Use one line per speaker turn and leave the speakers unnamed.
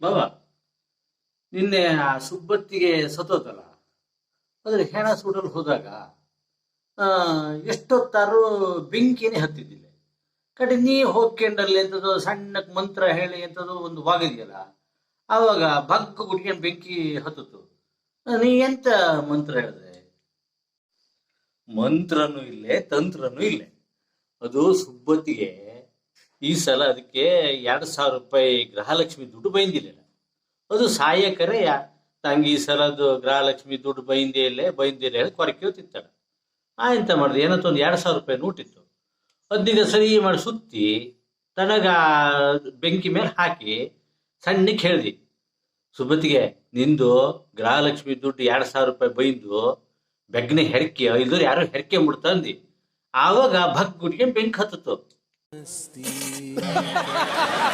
ಬಾಬಾ, ನಿನ್ನೆ ಆ ಸುಬ್ಬತ್ತಿಗೆ ಸತ್ತೋತಲ್ಲ ಆದ್ರೆ ಹೆಣ ಸುಡಲು ಹೋದಾಗ ಎಷ್ಟೊತ್ತಾರು ಬೆಂಕಿನೇ ಹತ್ತಿದ್ದಿಲ್ಲ. ಕಡೆ ನೀ ಹೋಗ್ಕೊಂಡಲ್ಲಿ ಎಂಥದ್ದು ಸಣ್ಣಕ್ ಮಂತ್ರ ಹೇಳಿ ಎಂಥದ್ದು ಒಂದು ವಾಗದಿಯಲ್ಲ, ಆವಾಗ ಬಗ್ಗ ಗುಟ್ಕೊಂಡು ಬೆಂಕಿ ಹತ್ತಿತು ನೀ ಎಂತ ಮಂತ್ರ ಹೇಳಿದೆ? ಮಂತ್ರನೂ ಇಲ್ಲೇ, ತಂತ್ರನೂ ಇಲ್ಲೇ. ಅದು ಸುಬ್ಬತ್ತಿಗೆ ಈ ಸಲ ಅದಕ್ಕೆ ಎರಡು ಸಾವಿರ ರೂಪಾಯಿ ಗೃಹಲಕ್ಷ್ಮಿ ದುಡ್ಡು ಬೈಂದಿಲ್ಲ. ಅದು ಸಾಯಕರೇ ಯಾ- ತಂಗಿ ಈ ಸಲದ್ದು ಗೃಹಲಕ್ಷ್ಮಿ ದುಡ್ಡು ಬೈಂದೇ ಇಲ್ಲೇ ಬೈಂದಿಲ್ಲ ಹೇಳಿ ಕೊರಕೆ ಆ ಎಂತ ಮಾಡಿದೆ ಏನಂತ ಒಂದು ಎರಡು ಸಾವಿರ ರೂಪಾಯಿ ನೋಟಿತ್ತು. ಅದನ್ನೀಗ ಸರಿ ಮಾಡಿ ಸುತ್ತಿ ತನಗ ಬೆಂಕಿ ಮೇಲೆ ಹಾಕಿ ಸಣ್ಣಕ್ಕೆ ಹೇಳ್ದಿ, ಸುಬ್ಬತ್ತಿಗೆ, ನಿಂದು ಗೃಹಲಕ್ಷ್ಮಿ ದುಡ್ಡು ಎರಡು ಸಾವಿರ ರೂಪಾಯಿ ಬೈಂದು ಬೆಗ್ನೆ ಹೆರ್ಕೆ ಇಲ್ದ್ರೆ ಯಾರೋ ಹೆರ್ಕೆ ಮುಡ್ತಂದಿ ಆವಾಗ ಭಕ್ ಗುಡ್ಗೆ ಬೆಂಕಿ ಹತ್ತಿತ್ತು. Steve.